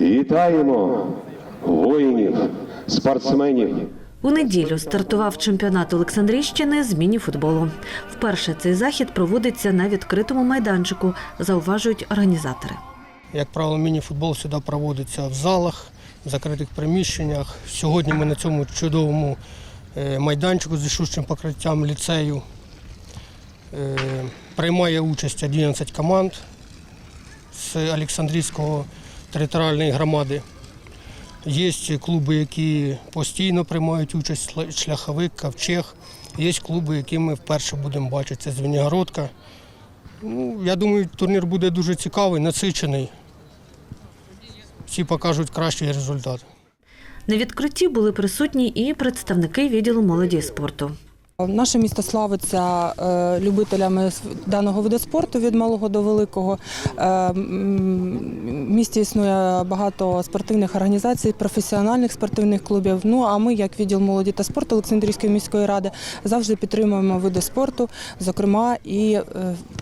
Вітаємо воїнів, спортсменів. У неділю стартував чемпіонат Олександрійщини з міні-футболу. Вперше цей захід проводиться на відкритому майданчику, зауважують організатори. Як правило, міні-футбол сюди проводиться в залах, в закритих приміщеннях. Сьогодні ми на цьому чудовому е, майданчику з рішучим покриттям ліцею. Е, Приймає участь 11 команд з Олександрійського територіальної громади. Є клуби, які постійно приймають участь, шляховик, ковчег. Є клуби, які ми вперше будемо бачити. Це Звенігородка. Ну, я думаю, турнір буде дуже цікавий, насичений. Всі покажуть кращий результат. На відкритті були присутні і представники відділу молоді і спорту. Наше місто славиться е, любителями даного виду спорту від малого до великого. Е, В місті існує багато спортивних організацій, професіональних спортивних клубів. Ну а ми, як відділ молоді та спорту Олександрійської міської ради, завжди підтримуємо види спорту, зокрема і е,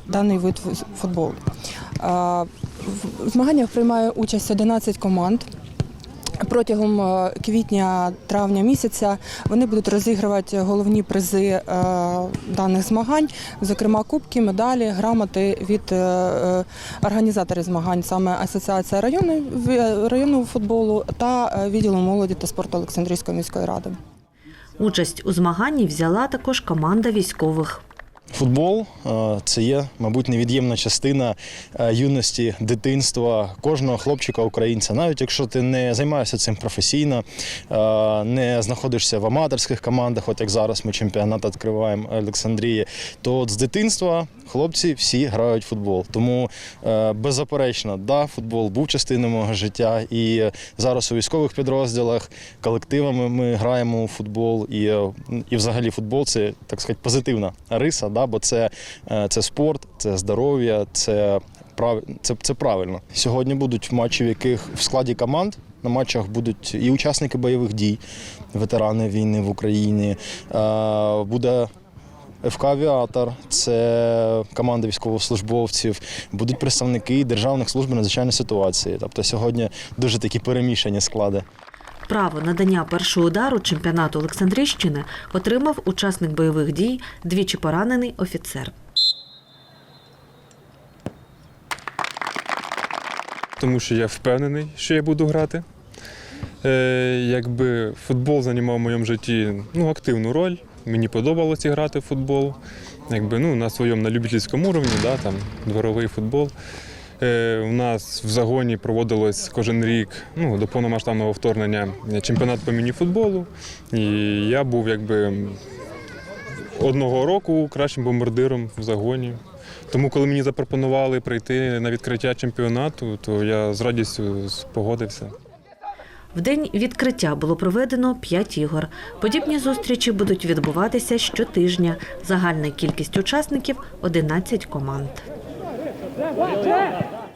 даний вид футболу. Е, В змаганнях приймає участь 11 команд. Протягом е, квітня-травня місяця вони будуть розігрувати головні призи е, даних змагань, зокрема кубки, медалі, грамоти від е, організаторів змагань, саме Асоціація району, районного футболу та відділу молоді та спорту Олександрійської міської ради. Участь у змаганні взяла також команда військових. Футбол це є, мабуть, невід'ємна частина юності, дитинства кожного хлопчика українця. Навіть якщо ти не займаєшся цим професійно, не знаходишся в аматорських командах, от як зараз ми чемпіонат відкриваємо Олександрії, то от з дитинства хлопці всі грають в футбол. Тому е, беззаперечно, да, футбол був частиною мого життя. І зараз у військових підрозділах колективами ми граємо у футбол. І, е, і взагалі футбол це так сказати позитивна риса, да, бо це, е, це спорт, це здоров'я, це, це, це правильно. Сьогодні будуть матчі, в яких в складі команд. На матчах будуть і учасники бойових дій, ветерани війни в Україні. Е, Буде ФК Авіатор, це команда військовослужбовців, будуть представники державних служб надзвичайної ситуації. Тобто сьогодні дуже такі перемішані склади. Право надання першого удару чемпіонату Олександрійщини отримав учасник бойових дій, двічі поранений офіцер. тому що я впевнений, що я буду грати. Е, якби футбол займав в моєму житті ну, активну роль. Мені подобалося грати в футбол. Якби, ну, на своєму на любительському рівні, да, там, дворовий футбол. Е, у нас в загоні проводилось кожен рік ну, до повномасштабного вторгнення чемпіонат по міні-футболу. І я був якби одного року кращим бомбардиром в загоні. Тому, коли мені запропонували прийти на відкриття чемпіонату, то я з радістю погодився. В день відкриття було проведено 5 ігор. Подібні зустрічі будуть відбуватися щотижня. Загальна кількість учасників 11 команд.